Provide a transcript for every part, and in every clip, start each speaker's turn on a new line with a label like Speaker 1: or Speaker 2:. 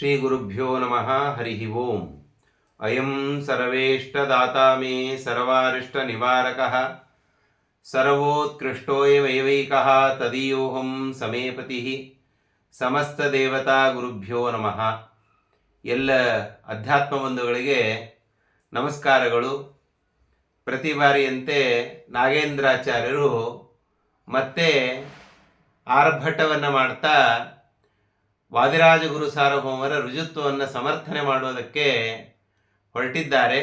Speaker 1: ಶ್ರೀಗುರುಭ್ಯೋ ನಮಃ ಹರಿ ಓಂ ಅಯಂ ಸರ್ವೇಷ್ಟದಾತಾ ಮೇ ಸರ್ವಾರಿಷ್ಟನಿವಾರಕಃ ಸರ್ವೋತ್ಕೃಷ್ಟೋಯಮೈವೈಕಃ ತದೀಯೋಹಂ ಸಮೇಪತಿ ಸಮಸ್ತದೇವತಾ ಗುರುಭ್ಯೋ ನಮಃ ಎಲ್ಲ ಅಧ್ಯಾತ್ಮ ಬಂಧುಗಳಿಗೆ ನಮಸ್ಕಾರಗಳು. ಪ್ರತಿ ಬಾರಿಯಂತೆ ನಾಗೇಂದ್ರಾಚಾರ್ಯರು ಮತ್ತೆ ಆರ್ಭಟವನ್ನು ಮಾಡ್ತಾ ವಾದಿರಾಜ ಗುರು ಸಾರ್ವಭೌಮರ ರುಜುತ್ವವನ್ನು ಸಮರ್ಥನೆ ಮಾಡೋದಕ್ಕೆ ಹೊರಟಿದ್ದಾರೆ.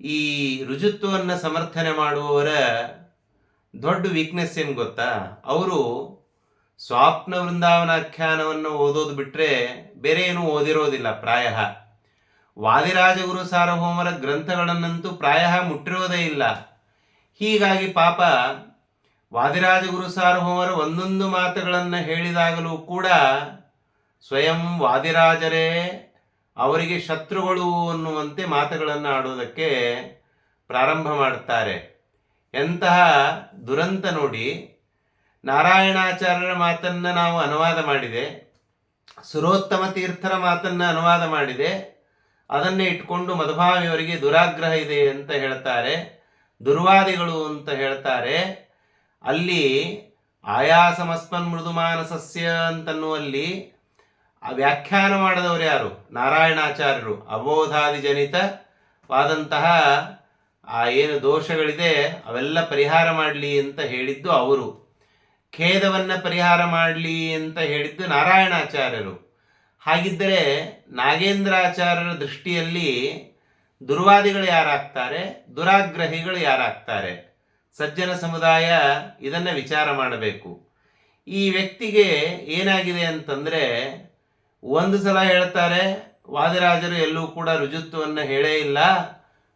Speaker 1: ಈ ರುಜುತ್ವವನ್ನು ಸಮರ್ಥನೆ ಮಾಡುವವರ ದೊಡ್ಡ ವೀಕ್ನೆಸ್ ಏನು ಗೊತ್ತಾ? ಅವರು ಸ್ವಾಪ್ನ ವೃಂದಾವನಾಖ್ಯಾನವನ್ನು ಓದೋದು ಬಿಟ್ಟರೆ ಬೇರೆ ಏನೂ ಓದಿರೋದಿಲ್ಲ, ಪ್ರಾಯ. ವಾದಿರಾಜಗುರು ಸಾರ್ವಭೌಮರ ಗ್ರಂಥಗಳನ್ನಂತೂ ಪ್ರಾಯ ಮುಟ್ಟಿರೋದೇ ಇಲ್ಲ. ಹೀಗಾಗಿ ಪಾಪ ವಾದಿರಾಜಗುರು ಸಾರ್ವಭೌಮರ ಒಂದೊಂದು ಮಾತುಗಳನ್ನು ಹೇಳಿದಾಗಲೂ ಕೂಡ ಸ್ವಯಂ ವಾದಿರಾಜರೇ, ಅವರಿಗೆ ಶತ್ರುಗಳು ಅನ್ನುವಂತೆ ಮಾತುಗಳನ್ನು ಆಡೋದಕ್ಕೆ ಪ್ರಾರಂಭ ಮಾಡುತ್ತಾರೆ ಎಂತಹ ದುರಂತ ನೋಡಿ ನಾರಾಯಣಾಚಾರ್ಯರ ಮಾತನ್ನು ನಾವು ಅನುವಾದ ಮಾಡಿದೆ, ಸುರೋತ್ತಮ ತೀರ್ಥರ ಮಾತನ್ನು ಅನುವಾದ ಮಾಡಿದೆ, ಅದನ್ನೇ ಇಟ್ಕೊಂಡು ಮಧುಭಾವಿಯವರಿಗೆ ದುರಾಗ್ರಹ ಇದೆ ಅಂತ ಹೇಳ್ತಾರೆ, ದುರ್ವಾದಿಗಳು ಅಂತ ಹೇಳ್ತಾರೆ. ಅಲ್ಲಿ ಆಯಾಸಮಸ್ಮನ್ ಮೃದುಮಾನಸಸ್ಯ ಅಂತನ್ನುವಲ್ಲಿ ಆ ವ್ಯಾಖ್ಯಾನ ಮಾಡಿದವರು ಯಾರು? ನಾರಾಯಣಾಚಾರ್ಯರು. ಅಬೋಧಾದಿ ಜನಿತವಾದಂತಹ ಆ ಏನು ದೋಷಗಳಿದೆ ಅವೆಲ್ಲ ಪರಿಹಾರ ಮಾಡಲಿ ಅಂತ ಹೇಳಿದ್ದು ಅವರು. ಖೇದವನ್ನು ಪರಿಹಾರ ಮಾಡಲಿ ಅಂತ ಹೇಳಿದ್ದು ನಾರಾಯಣಾಚಾರ್ಯರು. ಹಾಗಿದ್ದರೆ ನಾಗೇಂದ್ರಾಚಾರ್ಯರ ದೃಷ್ಟಿಯಲ್ಲಿ ದುರ್ವಾದಿಗಳು ಯಾರಾಗ್ತಾರೆ? ದುರಾಗ್ರಹಿಗಳು ಯಾರಾಗ್ತಾರೆ? ಸಜ್ಜನ ಸಮುದಾಯ ಇದನ್ನು ವಿಚಾರ ಮಾಡಬೇಕು. ಈ ವ್ಯಕ್ತಿಗೆ ಏನಾಗಿದೆ ಅಂತಂದರೆ ಒಂದು ಸಲ ಹೇಳ್ತಾರೆ, ವಾದಿರಾಜರು ಎಲ್ಲೂ ಕೂಡ ರುಜುತ್ವವನ್ನು ಹೇಳೇ ಇಲ್ಲ.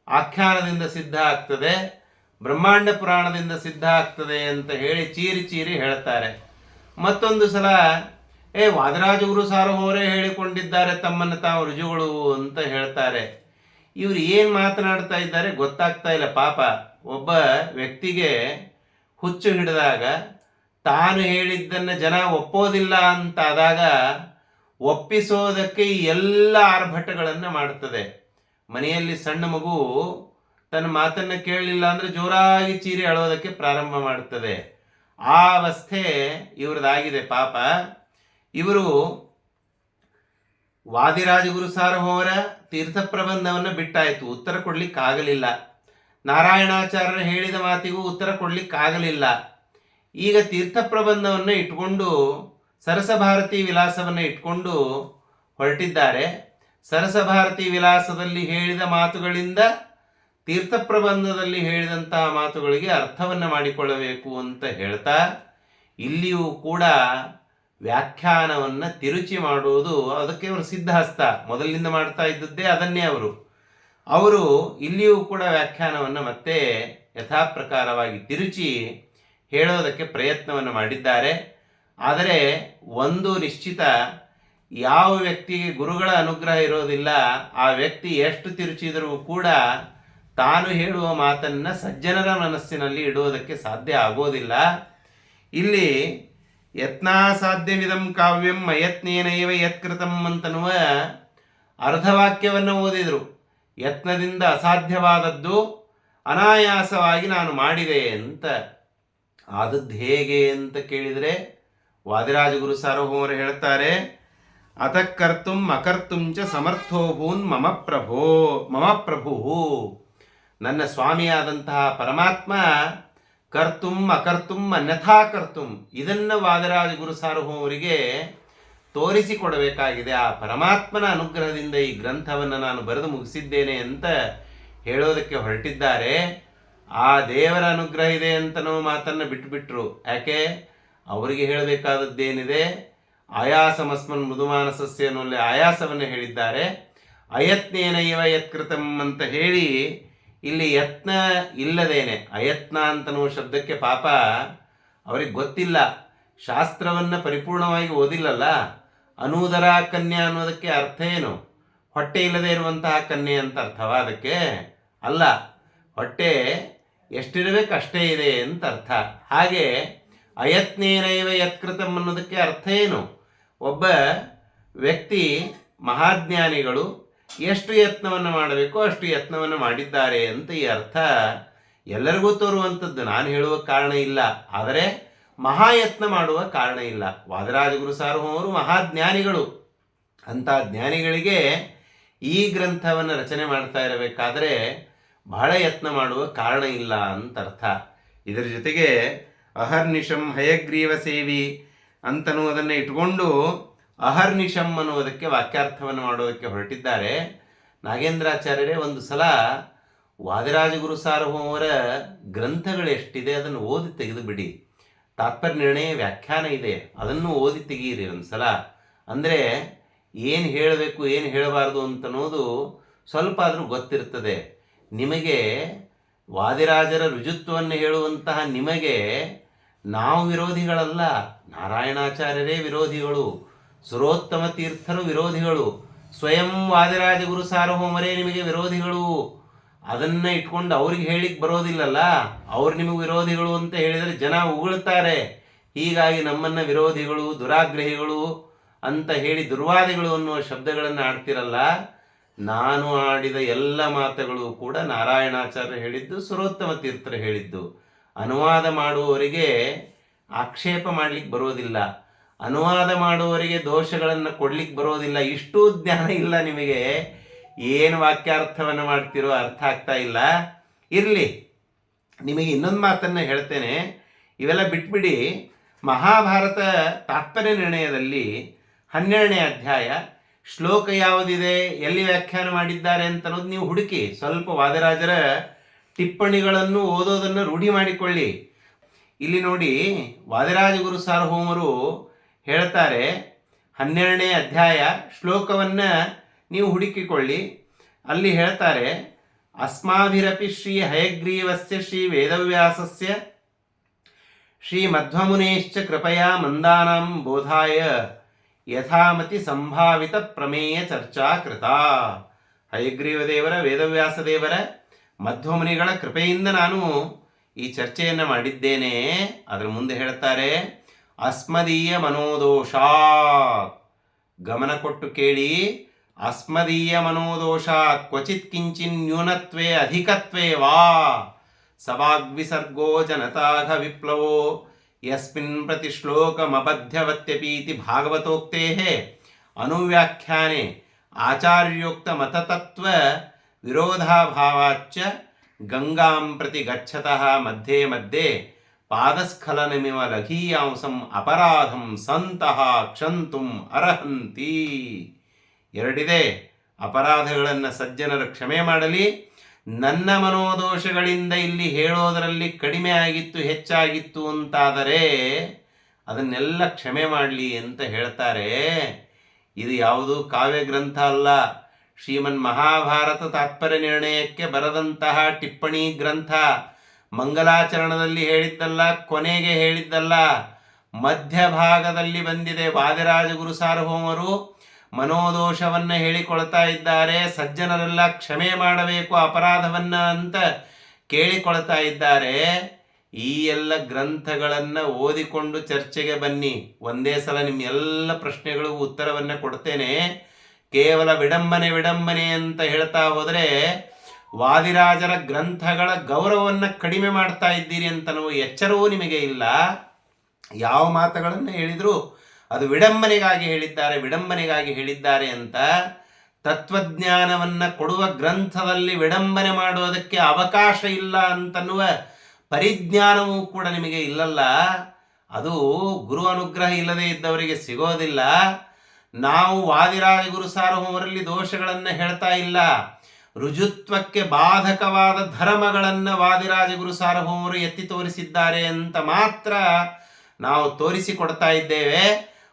Speaker 1: ಆಖ್ಯಾನದಿಂದ ಸಿದ್ಧ ಆಗ್ತದೆ, ಬ್ರಹ್ಮಾಂಡ ಪುರಾಣದಿಂದ ಸಿದ್ಧ ಆಗ್ತದೆ ಅಂತ ಹೇಳಿ ಚೀರಿ ಚೀರಿ ಹೇಳ್ತಾರೆ. ಮತ್ತೊಂದು ಸಲ, ಏ, ವಾದರಾಜಗುರು ಸಾರ್ವಭೌಮರೇ ಹೇಳಿಕೊಂಡಿದ್ದಾರೆ, ತಮ್ಮನ್ನು ತಾವು ರುಜುಗಳು ಅಂತ ಹೇಳ್ತಾರೆ. ಇವರು ಏನು ಮಾತನಾಡ್ತಾ ಇದ್ದಾರೆ ಗೊತ್ತಾಗ್ತಾ ಇಲ್ಲ. ಪಾಪ, ಒಬ್ಬ ವ್ಯಕ್ತಿಗೆ ಹುಚ್ಚು ಹಿಡಿದಾಗ ತಾನು ಹೇಳಿದ್ದನ್ನು ಜನ ಒಪ್ಪೋದಿಲ್ಲ ಅಂತಾದಾಗ ಒಪ್ಪಿಸೋದಕ್ಕೆ ಎಲ್ಲ ಆರ್ಭಟಗಳನ್ನು ಮಾಡುತ್ತದೆ. ಮನೆಯಲ್ಲಿ ಸಣ್ಣ ಮಗು ತನ್ನ ಮಾತನ್ನು ಕೇಳಲಿಲ್ಲ ಅಂದರೆ ಜೋರಾಗಿ ಚೀರಿ ಅಳೋದಕ್ಕೆ ಪ್ರಾರಂಭ ಮಾಡುತ್ತದೆ. ಆ ಅವಸ್ಥೆ ಇವ್ರದ್ದಾಗಿದೆ ಪಾಪ. ಇವರು ವಾದಿರಾಜಗುರು ಸಾರ್ವಭೌಮರ ತೀರ್ಥ ಪ್ರಬಂಧವನ್ನು ಬಿಟ್ಟಾಯಿತು. ಉತ್ತರ ಕೊಡ್ಲಿಕ್ಕಾಗಲಿಲ್ಲ. ನಾರಾಯಣಾಚಾರ್ಯರು ಹೇಳಿದ ಮಾತಿಗೂ ಉತ್ತರ ಕೊಡ್ಲಿಕ್ಕಾಗಲಿಲ್ಲ. ಈಗ ತೀರ್ಥ ಪ್ರಬಂಧವನ್ನು ಇಟ್ಕೊಂಡು ಸರಸಭಾರತಿ ವಿಲಾಸವನ್ನು ಇಟ್ಕೊಂಡು ಹೊರಟಿದ್ದಾರೆ. ಸರಸಭಾರತಿ ವಿಲಾಸದಲ್ಲಿ ಹೇಳಿದ ಮಾತುಗಳಿಂದ ತೀರ್ಥ ಪ್ರಬಂಧದಲ್ಲಿ ಹೇಳಿದಂತಹ ಮಾತುಗಳಿಗೆ ಅರ್ಥವನ್ನು ಮಾಡಿಕೊಳ್ಳಬೇಕು ಅಂತ ಹೇಳ್ತಾ ಇಲ್ಲಿಯೂ ಕೂಡ ವ್ಯಾಖ್ಯಾನವನ್ನು ತಿರುಚಿ ಮಾಡುವುದು ಅದಕ್ಕೆ ಅವರು ಸಿದ್ಧಹಸ್ತ. ಮೊದಲಿನಿಂದ ಮಾಡ್ತಾ ಇದ್ದದ್ದೇ ಅದನ್ನೇ ಅವರು. ಅವರು ಇಲ್ಲಿಯೂ ಕೂಡ ವ್ಯಾಖ್ಯಾನವನ್ನು ಮತ್ತೆ ಯಥಾಪ್ರಕಾರವಾಗಿ ತಿರುಚಿ ಹೇಳೋದಕ್ಕೆ ಪ್ರಯತ್ನವನ್ನು ಮಾಡಿದ್ದಾರೆ. ಆದರೆ ಒಂದು ನಿಶ್ಚಿತ, ಯಾವ ವ್ಯಕ್ತಿಗೆ ಗುರುಗಳ ಅನುಗ್ರಹ ಇರೋದಿಲ್ಲ, ಆ ವ್ಯಕ್ತಿ ಎಷ್ಟು ತಿರುಚಿದರೂ ಕೂಡ ತಾನು ಹೇಳುವ ಮಾತನ್ನು ಸಜ್ಜನರ ಮನಸ್ಸಿನಲ್ಲಿ ಇಡುವುದಕ್ಕೆ ಸಾಧ್ಯ ಆಗೋದಿಲ್ಲ. ಇಲ್ಲಿ ಯತ್ನಾಸಾಧ್ಯವಿದಂ ಕಾವ್ಯಂ ಅಯತ್ನೇನೈವ ಯತ್ಕೃತಂ ಅಂತನ್ನುವ ಅರ್ಧವಾಕ್ಯವನ್ನು ಓದಿದರು. ಯತ್ನದಿಂದ ಅಸಾಧ್ಯವಾದದ್ದು ಅನಾಯಾಸವಾಗಿ ನಾನು ಮಾಡಿದೆ ಅಂತ. ಆದದ್ದು ಹೇಗೆ ಅಂತ ಕೇಳಿದರೆ ವಾದಿರಾಜಗುರು ಸಾರ್ವಭೌಮರು ಹೇಳ್ತಾರೆ ಅತಕರ್ತುಂ ಅಕರ್ತುಂಚ ಸಮರ್ಥೋಭೂನ್ ಮಮ ಪ್ರಭೋ, ಮಮ ಪ್ರಭು. ನನ್ನ ಸ್ವಾಮಿಯಾದಂತಹ ಪರಮಾತ್ಮ ಕರ್ತುಂ ಅಕರ್ತುಂ ಅನ್ಯಥಾ ಕರ್ತುಂ, ಇದನ್ನು ವಾದರಾಜ ಗುರು ಸಾರ್ವಭೌಮರಿಗೆ ತೋರಿಸಿಕೊಡಬೇಕಾಗಿದೆ. ಆ ಪರಮಾತ್ಮನ ಅನುಗ್ರಹದಿಂದ ಈ ಗ್ರಂಥವನ್ನು ನಾನು ಬರೆದು ಮುಗಿಸಿದ್ದೇನೆ ಅಂತ ಹೇಳೋದಕ್ಕೆ ಹೊರಟಿದ್ದಾರೆ. ಆ ದೇವರ ಅನುಗ್ರಹ ಇದೆ ಅಂತನೋ ಮಾತನ್ನು ಬಿಟ್ಟುಬಿಟ್ರು ಯಾಕೆ? ಅವರಿಗೆ ಹೇಳಬೇಕಾದದ್ದೇನಿದೆ? ಆಯಾಸಮಸ್ಮನ್ ಮೃದುಮಾನಸಸ್ಯ ಅನ್ನೋಲ್ಲಿ ಆಯಾಸವನ್ನು ಹೇಳಿದ್ದಾರೆ. ಅಯತ್ನೇನ ಇವ ಯತ್ಕೃತಂ ಅಂತ ಹೇಳಿ ಇಲ್ಲಿ ಯತ್ನ ಇಲ್ಲದೇನೆ, ಅಯತ್ನ ಅಂತನೋ ಶಬ್ದಕ್ಕೆ ಪಾಪ ಅವರಿಗೆ ಗೊತ್ತಿಲ್ಲ. ಶಾಸ್ತ್ರವನ್ನು ಪರಿಪೂರ್ಣವಾಗಿ ಓದಿಲ್ಲಲ್ಲ? ಅನೂದರ ಕನ್ಯಾ ಅನ್ನೋದಕ್ಕೆ ಅರ್ಥ ಏನು? ಹೊಟ್ಟೆ ಇಲ್ಲದೆ ಇರುವಂತಹ ಕನ್ಯೆ ಅಂತ ಅರ್ಥವಾ ಅದಕ್ಕೆ? ಅಲ್ಲ, ಹೊಟ್ಟೆ ಎಷ್ಟಿರಬೇಕು ಅಷ್ಟೇ ಇದೆ ಅಂತ ಅರ್ಥ. ಹಾಗೆ ಅಯತ್ನೇನೈವ ಯತ್ಕೃತಂ ಅನ್ನೋದಕ್ಕೆ ಅರ್ಥ ಏನು? ಒಬ್ಬ ವ್ಯಕ್ತಿ ಮಹಾಜ್ಞಾನಿಗಳು ಎಷ್ಟು ಯತ್ನವನ್ನು ಮಾಡಬೇಕೋ ಅಷ್ಟು ಯತ್ನವನ್ನು ಮಾಡಿದ್ದಾರೆ ಅಂತ ಈ ಅರ್ಥ ಎಲ್ಲರಿಗೂ ತೋರುವಂಥದ್ದು. ನಾನು ಹೇಳುವ ಕಾರಣ ಇಲ್ಲ. ಆದರೆ ಮಹಾಯತ್ನ ಮಾಡುವ ಕಾರಣ ಇಲ್ಲ. ವಾದರಾಜಗುರು ಸಾರ್ವಭೌಮರು ಮಹಾಜ್ಞಾನಿಗಳು. ಅಂಥ ಜ್ಞಾನಿಗಳಿಗೆ ಈ ಗ್ರಂಥವನ್ನು ರಚನೆ ಮಾಡ್ತಾ ಇರಬೇಕಾದ್ರೆ ಬಹಳ ಯತ್ನ ಮಾಡುವ ಕಾರಣ ಇಲ್ಲ ಅಂತ ಅರ್ಥ. ಇದರ ಜೊತೆಗೆ ಅಹರ್ನಿಶಂ ಹಯಗ್ರೀವ ಸೇವಿ ಅಂತನೂ ಅದನ್ನು ಇಟ್ಕೊಂಡು ಅಹರ್ನಿಶಂ ಅನ್ನುವುದಕ್ಕೆ ವಾಕ್ಯಾರ್ಥವನ್ನು ಮಾಡೋದಕ್ಕೆ ಹೊರಟಿದ್ದಾರೆ. ನಾಗೇಂದ್ರಾಚಾರ್ಯರೇ, ಒಂದು ಸಲ ವಾದಿರಾಜಗುರು ಸಾರ್ವಭೌಮರ ಗ್ರಂಥಗಳು ಎಷ್ಟಿದೆ ಅದನ್ನು ಓದಿ ತೆಗೆದು ಬಿಡಿ ತಾತ್ಪರ್ಯ ನಿರ್ಣಯ ವ್ಯಾಖ್ಯಾನ ಇದೆ. ಅದನ್ನು ಓದಿ ತೆಗೀರಿ ಒಂದು ಸಲ. ಅಂದರೆ ಏನು ಹೇಳಬೇಕು, ಏನು ಹೇಳಬಾರ್ದು ಅಂತನ್ನೋದು ಸ್ವಲ್ಪ ಆದರೂ ಗೊತ್ತಿರ್ತದೆ. ನಿಮಗೆ ವಾದಿರಾಜರ ರುಜುತ್ವವನ್ನು ಹೇಳುವಂತಹ ನಿಮಗೆ ನಾವು ವಿರೋಧಿಗಳಲ್ಲ. ನಾರಾಯಣಾಚಾರ್ಯರೇ ವಿರೋಧಿಗಳು. ಸುರೋತ್ತಮ ತೀರ್ಥರು ವಿರೋಧಿಗಳು. ಸ್ವಯಂ ವಾದಿರಾಜ ಗುರು ಸಾರ್ವಭೌಮರೇ ನಿಮಗೆ ವಿರೋಧಿಗಳು. ಅದನ್ನ ಇಟ್ಕೊಂಡು ಅವ್ರಿಗೆ ಹೇಳಿಕ್ ಬರೋದಿಲ್ಲಲ್ಲ. ಅವ್ರು ನಿಮಗೆ ವಿರೋಧಿಗಳು ಅಂತ ಹೇಳಿದರೆ ಜನ ಉಗುಳ್ತಾರೆ. ಹೀಗಾಗಿ ನಮ್ಮನ್ನ ವಿರೋಧಿಗಳು, ದುರಾಗ್ರಹಿಗಳು ಅಂತ ಹೇಳಿ ದುರ್ವಾದಿಗಳು ಅನ್ನುವ ಶಬ್ದಗಳನ್ನು ಆಡ್ತಿರಲ್ಲ. ನಾನು ಆಡಿದ ಎಲ್ಲ ಮಾತುಗಳು ಕೂಡ ನಾರಾಯಣಾಚಾರ್ಯ ಹೇಳಿದ್ದು, ಸುರೋತ್ತಮ ತೀರ್ಥರು ಹೇಳಿದ್ದು. ಅನುವಾದ ಮಾಡುವವರಿಗೆ ಆಕ್ಷೇಪ ಮಾಡಲಿಕ್ಕೆ ಬರೋದಿಲ್ಲ. ಅನುವಾದ ಮಾಡುವವರಿಗೆ ದೋಷಗಳನ್ನು ಕೊಡ್ಲಿಕ್ಕೆ ಬರೋದಿಲ್ಲ. ಇಷ್ಟೂ ಜ್ಞಾನ ಇಲ್ಲ ನಿಮಗೆ. ಏನು ವಾಕ್ಯಾರ್ಥವನ್ನು ಮಾಡ್ತಿರೋ ಅರ್ಥ ಆಗ್ತಾ ಇಲ್ಲ. ಇರಲಿ. ನಿಮಗೆ ಇನ್ನೊಂದು ಮಾತನ್ನು ಹೇಳ್ತೇನೆ. ಇವೆಲ್ಲ ಬಿಟ್ಬಿಡಿ. ಮಹಾಭಾರತ ತಾತ್ಪರ್ಯ ನಿರ್ಣಯದಲ್ಲಿ ಹನ್ನೆರಡನೇ ಅಧ್ಯಾಯ, ಶ್ಲೋಕ ಯಾವುದಿದೆ, ಎಲ್ಲಿ ವ್ಯಾಖ್ಯಾನ ಮಾಡಿದ್ದಾರೆ ಅಂತ ಅನ್ನೋದು ನೀವು ಹುಡುಕಿ. ಸ್ವಲ್ಪ ವಾದರಾಜರ ಟಿಪ್ಪಣಿಗಳನ್ನು ಓದೋದನ್ನು ರೂಢಿ ಮಾಡಿಕೊಳ್ಳಿ. ಇಲ್ಲಿ ನೋಡಿ ವಾದಿರಾಜ ಗುರು ಸಾರ್ವಭೌಮರು ಹೇಳ್ತಾರೆ, ಹನ್ನೆರಡನೇ ಅಧ್ಯಾಯ ಶ್ಲೋಕವನ್ನು ನೀವು ಹುಡುಕಿಕೊಳ್ಳಿ. ಅಲ್ಲಿ ಹೇಳ್ತಾರೆ, ಅಸ್ಮಾಭಿರಪಿ ಶ್ರೀ ಹಯಗ್ರೀವಸ್ಯ ಶ್ರೀ ವೇದವ್ಯಾಸಸ್ಯ ಶ್ರೀ ಮಧ್ವಮುನೇಶ್ಚ ಕೃಪಯಾ ಮಂದಾನಂ ಬೋಧಾಯ ಯಥಾಮತಿ ಸಂಭಾವಿತ ಪ್ರಮೇಯ ಚರ್ಚಾ ಕೃತ. ಹಯಗ್ರೀವ ದೇವರ, ವೇದವ್ಯಾಸ ದೇವರ ಮಧ್ವಮುನಿಗಳ ಕೃಪೆಯಿಂದ ನಾನು ಈ ಚರ್ಚೆಯನ್ನು ಮಾಡಿದ್ದೇನೆ. ಅದರ ಮುಂದೆ ಹೇಳ್ತಾರೆ, ಅಸ್ಮದೀಯ ಮನೋದೋಷ. ಗಮನ ಕೊಟ್ಟು ಕೇಳಿ, ಅಸ್ಮದೀಯ ಮನೋದೋಷ ಕ್ವಚಿತ್ ಕಿಂಚಿನ್ ನ್ಯೂನತ್ವೇ ಅಧಿಕತ್ವೇ ವಾ. ಸವಾಗ್ವಿಸರ್ಗೋ ಜನತಾಘ ವಿಪ್ಲವೋ. ಯಸ್ಮಿನ್ ಪ್ರತಿ ಶ್ಲೋಕಮಬದ್ಧವತ್ಯಪೀತಿ ಭಾಗವತೋಕ್ತೇ ಅನುವ್ಯಾಖ್ಯಾನೆ ಆಚಾರ್ಯೋಕ್ತ ಮತತತ್ವ ವಿರೋಧಾಭಾವಾಚ್ಚ ಗಂಗಾಂ ಪ್ರತಿ ಗಚ್ಚತಃ ಮಧ್ಯೆ ಮಧ್ಯೆ ಪಾದಸ್ಖಲನಮಿವ ಲಘೀಯಾಂಸಂ ಅಪರಾಧಂ ಸಂತಹ ಕ್ಷಂತುಂ ಅರ್ಹಂತಿ. ಎರಡಿದೆ, ಅಪರಾಧಗಳನ್ನು ಸಜ್ಜನರು ಕ್ಷಮೆ ಮಾಡಲಿ. ನನ್ನ ಮನೋದೋಷಗಳಿಂದ ಇಲ್ಲಿ ಹೇಳೋದರಲ್ಲಿ ಕಡಿಮೆ ಆಗಿತ್ತು, ಹೆಚ್ಚಾಗಿತ್ತು ಅಂತಾದರೆ ಅದನ್ನೆಲ್ಲ ಕ್ಷಮೆ ಮಾಡಲಿ ಅಂತ ಹೇಳ್ತಾರೆ. ಇದು ಯಾವುದು ಕಾವ್ಯ ಗ್ರಂಥ ಅಲ್ಲ. ಶ್ರೀಮನ್ ಮಹಾಭಾರತ ತಾತ್ಪರ್ಯ ನಿರ್ಣಯಕ್ಕೆ ಬರದಂತಹ ಟಿಪ್ಪಣಿ ಗ್ರಂಥ ಮಂಗಲಾಚರಣದಲ್ಲಿ ಹೇಳಿದ್ದಲ್ಲ, ಕೊನೆಗೆ ಹೇಳಿದ್ದಲ್ಲ. ಮಧ್ಯಭಾಗದಲ್ಲಿ ಬಂದಿದೆ ವಾದಿರಾಜ ಗುರು ಸಾರ್ವಭೌಮರು. ಮನೋದೋಷವನ್ನು ಹೇಳಿಕೊಳ್ತಾ ಇದ್ದಾರೆ. ಸಜ್ಜನರೆಲ್ಲ ಕ್ಷಮೆ ಮಾಡಬೇಕು, ಅಪರಾಧವನ್ನ ಅಂತ ಕೇಳಿಕೊಳ್ತಾ ಇದ್ದಾರೆ. ಈ ಎಲ್ಲ ಗ್ರಂಥಗಳನ್ನು ಓದಿಕೊಂಡು ಚರ್ಚೆಗೆ ಬನ್ನಿ. ಒಂದೇ ಸಲ ನಿಮ್ಮ ಎಲ್ಲ ಪ್ರಶ್ನೆಗಳಿಗೂ ಉತ್ತರವನ್ನು ಕೊಡ್ತೇನೆ. ಕೇವಲ ವಿಡಂಬನೆ ವಿಡಂಬನೆ ಅಂತ ಹೇಳ್ತಾ ಹೋದರೆ ವಾದಿರಾಜರ ಗ್ರಂಥಗಳ ಗೌರವವನ್ನು ಕಡಿಮೆ ಮಾಡ್ತಾ ಇದ್ದೀರಿ ಅಂತ ನಾವು ಎಚ್ಚರವೂ ನಿಮಗೆ ಇಲ್ಲ. ಯಾವ ಮಾತುಗಳನ್ನು ಹೇಳಿದರೂ ಅದು ವಿಡಂಬನೆಗಾಗಿ ಹೇಳಿದ್ದಾರೆ ವಿಡಂಬನೆಗಾಗಿ ಹೇಳಿದ್ದಾರೆ ಅಂತ ತತ್ವಜ್ಞಾನವನ್ನು ಕೊಡುವ ಗ್ರಂಥದಲ್ಲಿ ವಿಡಂಬನೆ ಮಾಡೋದಕ್ಕೆ ಅವಕಾಶ ಇಲ್ಲ ಅಂತನ್ನುವ ಪರಿಜ್ಞಾನವೂ ಕೂಡ ನಿಮಗೆ ಇಲ್ಲಲ್ಲ. ಅದು ಗುರು ಅನುಗ್ರಹ ಇಲ್ಲದೆ ಇದ್ದವರಿಗೆ ಸಿಗೋದಿಲ್ಲ. ನಾವು ವಾದಿರಾಜ ಗುರು ಸಾರ್ವಭೌಮರಲ್ಲಿ ದೋಷಗಳನ್ನು ಹೇಳ್ತಾ ಇಲ್ಲ. ರುಜುತ್ವಕ್ಕೆ ಬಾಧಕವಾದ ಧರ್ಮಗಳನ್ನು ವಾದಿರಾಜ ಗುರು ಸಾರ್ವಭೌಮರು ಎತ್ತಿ ತೋರಿಸಿದ್ದಾರೆ ಅಂತ ಮಾತ್ರ ನಾವು ತೋರಿಸಿಕೊಡ್ತಾ ಇದ್ದೇವೆ.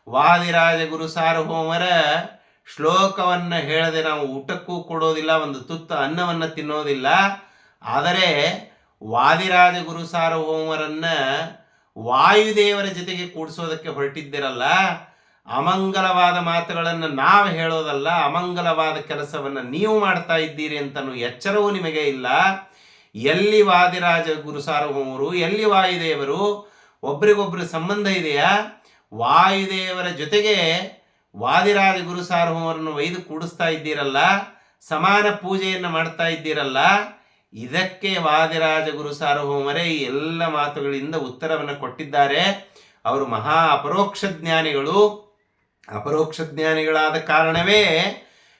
Speaker 1: ವಾದಿರಾಜ ಗುರು ಸಾರ್ವಭೌಮರ ಶ್ಲೋಕವನ್ನು ಹೇಳದೆ ನಾವು ಊಟಕ್ಕೂ ಕೊಡೋದಿಲ್ಲ, ಒಂದು ತುತ್ತ ಅನ್ನವನ್ನು ತಿನ್ನೋದಿಲ್ಲ. ಆದರೆ ವಾದಿರಾಜ ಗುರು ಸಾರ್ವಭೌಮರನ್ನ ವಾಯುದೇವರ ಜೊತೆಗೆ ಕೂಡಿಸೋದಕ್ಕೆ ಹೊರಟಿದ್ದಿರಲ್ಲ ಅಮಂಗಲವಾದ ಮಾತುಗಳನ್ನು ನಾವು ಹೇಳೋದಲ್ಲ, ಅಮಂಗಲವಾದ ಕೆಲಸವನ್ನು ನೀವು ಮಾಡ್ತಾ ಇದ್ದೀರಿ ಅಂತನೂ ಎಚ್ಚರವೂ ನಿಮಗೆ ಇಲ್ಲ. ಎಲ್ಲಿ ವಾದಿರಾಜ ಗುರು ಸಾರ್ವಭೌಮರು ಎಲ್ಲಿ ವಾಯುದೇವರು, ಒಬ್ರಿಗೊಬ್ರು ಸಂಬಂಧ ಇದೆಯಾ? ವಾಯುದೇವರ ಜೊತೆಗೆ ವಾದಿರಾಜ ಗುರು ಸಾರ್ವಭೌಮರನ್ನು ಒಯ್ದು ಕೂಡಿಸ್ತಾ ಇದ್ದೀರಲ್ಲ, ಸಮಾನ ಪೂಜೆಯನ್ನು ಮಾಡ್ತಾ ಇದ್ದೀರಲ್ಲ, ಇದಕ್ಕೆ ವಾದಿರಾಜ ಗುರು ಸಾರ್ವಭೌಮರೇ ಈ ಎಲ್ಲ ಮಾತುಗಳಿಂದ ಉತ್ತರವನ್ನು ಕೊಟ್ಟಿದ್ದಾರೆ. ಅವರು ಮಹಾ ಅಪರೋಕ್ಷ ಜ್ಞಾನಿಗಳು. ಅಪರೋಕ್ಷ ಜ್ಞಾನಿಗಳಾದ ಕಾರಣವೇ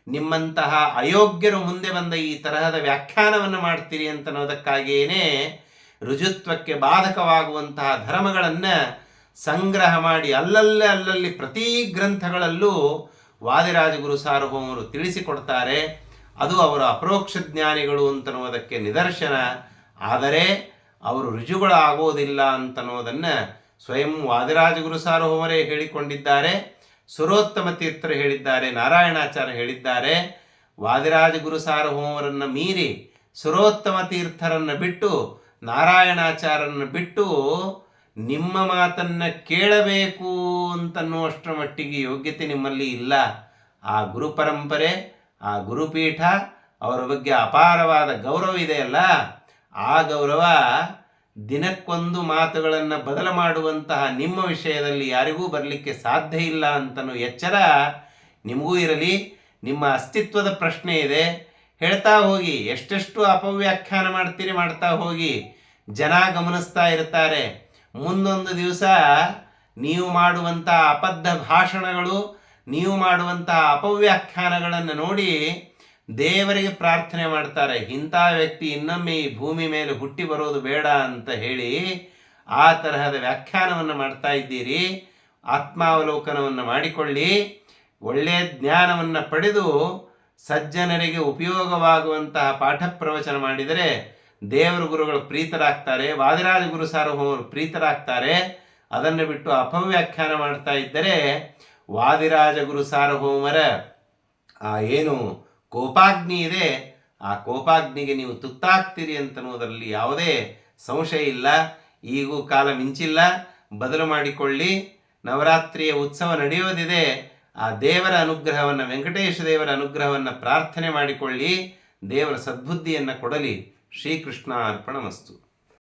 Speaker 1: ನಿಮ್ಮಂತಹ ಅಯೋಗ್ಯರು ಮುಂದೆ ಬಂದ ಈ ತರಹದ ವ್ಯಾಖ್ಯಾನವನ್ನು ಮಾಡ್ತೀರಿ ಅಂತನ್ನೋದಕ್ಕಾಗಿಯೇ ರುಜುತ್ವಕ್ಕೆ ಬಾಧಕವಾಗುವಂತಹ ಧರ್ಮಗಳನ್ನು ಸಂಗ್ರಹ ಮಾಡಿ ಅಲ್ಲಲ್ಲೇ ಅಲ್ಲಲ್ಲಿ ಪ್ರತಿ ಗ್ರಂಥಗಳಲ್ಲೂ ವಾದಿರಾಜ ಗುರು ಸಾರ್ವಭೌಮರು ತಿಳಿಸಿಕೊಡ್ತಾರೆ. ಅದು ಅವರ ಅಪರೋಕ್ಷ ಜ್ಞಾನಿಗಳು ಅಂತನ್ನುವುದಕ್ಕೆ ನಿದರ್ಶನ. ಆದರೆ ಅವರು ರುಜುಗಳಾಗೋದಿಲ್ಲ ಅಂತನ್ನುವುದನ್ನು ಸ್ವಯಂ ವಾದಿರಾಜಗುರು ಸಾರ್ವಭೌಮರೇ ಹೇಳಿಕೊಂಡಿದ್ದಾರೆ. ಸುರೋತ್ತಮ ತೀರ್ಥರು ಹೇಳಿದ್ದಾರೆ ನಾರಾಯಣಾಚಾರ್ಯ ಹೇಳಿದ್ದಾರೆ. ವಾದಿರಾಜ ಗುರು ಸಾರ್ವಭೌಮರನ್ನು ಮೀರಿ ಸುರೋತ್ತಮ ತೀರ್ಥರನ್ನು ಬಿಟ್ಟು ನಾರಾಯಣಾಚಾರ್ಯರನ್ನು ಬಿಟ್ಟು ನಿಮ್ಮ ಮಾತನ್ನು ಕೇಳಬೇಕು ಅಂತನ್ನುವಷ್ಟರ ಮಟ್ಟಿಗೆ ಯೋಗ್ಯತೆ ನಿಮ್ಮಲ್ಲಿ ಇಲ್ಲ. ಆ ಗುರು ಪರಂಪರೆ, ಆ ಗುರುಪೀಠ, ಅವರ ಬಗ್ಗೆ ಅಪಾರವಾದ ಗೌರವ ಇದೆಯಲ್ಲ ಆ ಗೌರವ ದಿನಕ್ಕೊಂದು ಮಾತುಗಳನ್ನು ಬದಲ ಮಾಡುವಂತಹ ನಿಮ್ಮ ವಿಷಯದಲ್ಲಿ ಯಾರಿಗೂ ಬರಲಿಕ್ಕೆ ಸಾಧ್ಯ ಇಲ್ಲ ಅಂತನೂ ಎಚ್ಚರ ನಿಮಗೂ ಇರಲಿ. ನಿಮ್ಮ ಅಸ್ತಿತ್ವದ ಪ್ರಶ್ನೆ ಇದೆ. ಹೇಳ್ತಾ ಹೋಗಿ. ಎಷ್ಟೆಷ್ಟು ಅಪವ್ಯಾಖ್ಯಾನ ಮಾಡ್ತೀರಿ ಮಾಡ್ತಾ ಹೋಗಿ. ಜನ ಗಮನಿಸ್ತಾ ಇರ್ತಾರೆ. ಮುಂದೊಂದು ದಿವಸ ನೀವು ಮಾಡುವಂಥ ಅಬದ್ಧ ಭಾಷಣಗಳು, ನೀವು ಮಾಡುವಂತಹ ಅಪವ್ಯಾಖ್ಯಾನಗಳನ್ನು ನೋಡಿ ದೇವರಿಗೆ ಪ್ರಾರ್ಥನೆ ಮಾಡ್ತಾರೆ. ಇಂಥ ವ್ಯಕ್ತಿ ಇನ್ನೊಮ್ಮೆ ಈ ಭೂಮಿ ಮೇಲೆ ಹುಟ್ಟಿ ಬರೋದು ಬೇಡ ಅಂತ ಹೇಳಿ ಆ ತರಹದ ವ್ಯಾಖ್ಯಾನವನ್ನು ಮಾಡ್ತಾ ಇದ್ದೀರಿ. ಆತ್ಮಾವಲೋಕನವನ್ನು ಮಾಡಿಕೊಳ್ಳಿ. ಒಳ್ಳೆಯ ಜ್ಞಾನವನ್ನು ಪಡೆದು ಸಜ್ಜನರಿಗೆ ಉಪಯೋಗವಾಗುವಂತಹ ಪಾಠ ಪ್ರವಚನ ಮಾಡಿದರೆ ದೇವರ ಗುರುಗಳು ಪ್ರೀತರಾಗ್ತಾರೆ. ವಾದಿರಾಜ ಗುರು ಸಾರ್ವಭೌಮರು ಪ್ರೀತರಾಗ್ತಾರೆ. ಅದನ್ನು ಬಿಟ್ಟು ಅಪವ್ಯಾಖ್ಯಾನ ಮಾಡ್ತಾ ಇದ್ದರೆ ವಾದಿರಾಜ ಗುರು ಸಾರ್ವಭೌಮರ ಆ ಏನು ಕೋಪಾಗ್ನಿ ಇದೆ ಆ ಕೋಪಾಗ್ನಿಗೆ ನೀವು ತುತ್ತಾಗ್ತೀರಿ ಅಂತನ್ನುವುದರಲ್ಲಿ ಯಾವುದೇ ಸಂಶಯ ಇಲ್ಲ. ಈಗೂ ಕಾಲ ಮಿಂಚಿಲ್ಲ. ಬದಲು ಮಾಡಿಕೊಳ್ಳಿ. ನವರಾತ್ರಿಯ ಉತ್ಸವ ನಡೆಯೋದಿದೆ. ಆ ದೇವರ ಅನುಗ್ರಹವನ್ನು, ವೆಂಕಟೇಶ ದೇವರ ಅನುಗ್ರಹವನ್ನು ಪ್ರಾರ್ಥನೆ ಮಾಡಿಕೊಳ್ಳಿ. ದೇವರ ಸದ್ಬುದ್ಧಿಯನ್ನು ಕೊಡಲಿ. ಶ್ರೀಕೃಷ್ಣ ಅರ್ಪಣಮಸ್ತು